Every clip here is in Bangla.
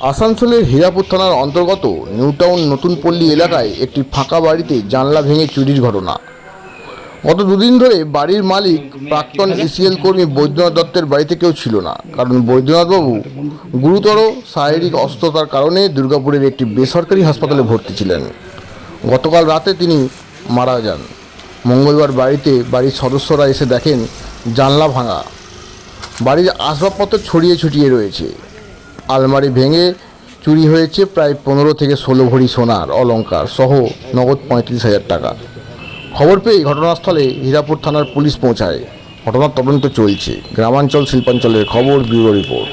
আসানসোলের হীরাপুর থানার অন্তর্গত নিউটাউন নতুন পল্লী এলাকায় একটি ফাঁকা বাড়িতে জানলা ভেঙে চুরির ঘটনা। গত দুদিন ধরে বাড়ির মালিক প্রাক্তন ইসিএল কর্মী বৈদ্যনাথ দত্তের বাড়িতে কেউ ছিল না। কারণ বৈদ্যনাথবাবু গুরুতর শারীরিক অসুস্থতার কারণে দুর্গাপুরের একটি বেসরকারি হাসপাতালে ভর্তি ছিলেন। গতকাল রাতে তিনি মারা যান। মঙ্গলবার বাড়িতে বাড়ির সদস্যরা এসে দেখেন জানলা ভাঙা। বাড়ির আসবাবপত্র ছড়িয়ে ছড়িয়ে রয়েছে। আলমারি ভেঙে চুরি হয়েছে প্রায় পনেরো থেকে ষোলো ভরি সোনার অলংকার সহ নগদ পঁয়ত্রিশ হাজার টাকা। খবর পেয়ে ঘটনাস্থলে হীরাপুর থানার পুলিশ পৌঁছায়। ঘটনার তদন্ত চলছে। গ্রামাঞ্চল শিল্পাঞ্চলের খবর, ব্যুরো রিপোর্ট।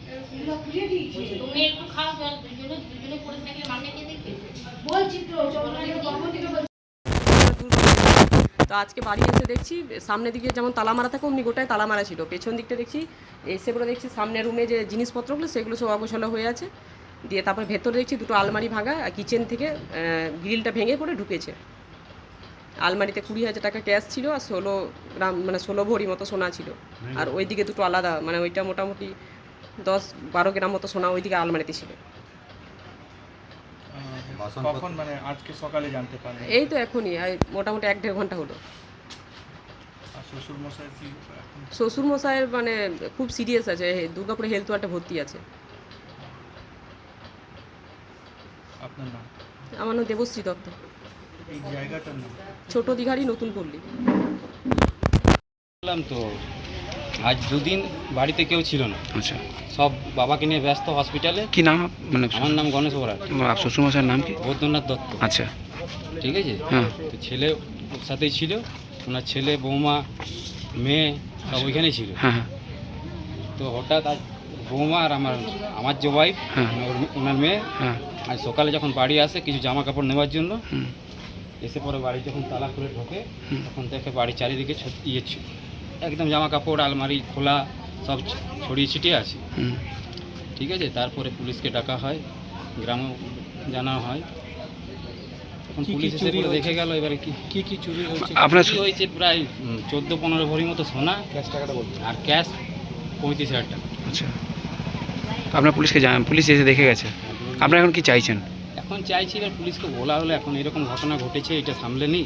তুমি একটু খাও দুজনে দুজনে পড়ে থাকলে মাকে কে দেখবে? বলছি তো কখন থেকে বলছি তো আজকে বাড়ি এসে দেখছি সামনের দিকে যেমন তালা মারা থাকে অমনি গোটায় তালা মারা ছিল। পেছন দিকটা দেখছি এসে পরে দেখছি সামনের রুমে যে জিনিসপত্রগুলো সেগুলো সব অগোছালো হয়ে আছে। দিয়ে তারপর ভেতরে দেখছি দুটো আলমারি ভাঙা আর কিচেন থেকে গ্রিলটা ভেঙে পড়ে ঢুকেছে। আলমারিতে কুড়ি হাজার টাকা ক্যাশ ছিল আর ষোলো গ্রাম মানে ষোলো ভরি মতো সোনা ছিল। আর ওইদিকে দুটো আলাদা মানে ওইটা মোটামুটি দশ বারো গ্রাম মতো সোনা ওইদিকে আলমারিতে ছিল। কখন মানে আজকে সকালে জানতে পারলেন? এই তো এখনই মোটামুটি এক দেড় ঘণ্টা হলো। শ্বশুর মশাই কি এখন? শ্বশুর মশাইয়ের মানে খুব সিরিয়াস আছে দুর্গাপুরে হেলথ ওয়ার্ডে ভর্তি আছে। আপনার নাম? আমার নাম দেবশ্রী দত্ত। এই জায়গাটার নাম? ছোট দিঘারি নতুন পল্লী। বললাম তো আজ দুদিন বাড়িতে কেউ ছিল না। আচ্ছা। সব বাবাকে নিয়ে ব্যস্ত হসপিটালে কি নাম মানে আমার নাম গণেশ বরাট আপ শ্বশুরমশাইয়ের নাম কি? বৈদ্যনাথ দত্ত। আচ্ছা। ঠিক আছে? হ্যাঁ। তো ছেলে ওর সাথেই ছিল। ওনার ছেলে বৌমা মেয়ে সব ওইখানেই ছিল। হ্যাঁ হ্যাঁ। তো হঠাৎ আজ বৌমা আর আমার আমার যে ওয়াইফ হ্যাঁ। ওনার মেয়ে হ্যাঁ। আজ সকালে যখন বাড়ি আসে কিছু জামা কাপড় নেওয়ার জন্য এসে পরে বাড়ি যখন তালা খুলে ঢোকে তখন দেখে বাড়ি চারিদিকে ইয়ে ছিল। একদম জামা কাপড় আলমারি খোলা সব ছড়িয়ে ছিটিয়ে আছে। ঠিক আছে তারপরে পুলিশকে ডাকা হয় গ্রামে জানা হয়। তখন পুলিশ এসে পরে দেখে গেল এবারে কি কি কি চুরি হয়েছে? আপনার চুরি হয়েছে প্রায় চোদ্দ পনেরো ভরি মতো সোনা আর ক্যাশ পঁয়ত্রিশ হাজার টাকা। আচ্ছা। আপনার পুলিশকে জানান পুলিশ এসে দেখে গেছে। আপনারা এখন কি চাইছেন? এখন চাইছি এবার পুলিশকে বলা হলো এখন এরকম ঘটনা ঘটেছে এটা সামলে নি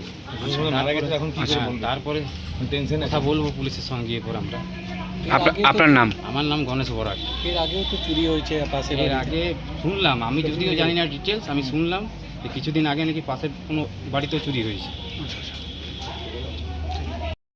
তারপরে তারপরে কথা বলব পুলিশের সঙ্গে গিয়ে পরে আমরা আপনার নাম? আমার নাম গণেশ বরাট এর আগেও তো চুরি হয়েছে পাশে এর আগে শুনলাম আমি যদিও জানি না ডিটেলস আমি শুনলাম যে কিছুদিন আগে নাকি পাশের কোনো বাড়িতেও চুরি হয়েছে।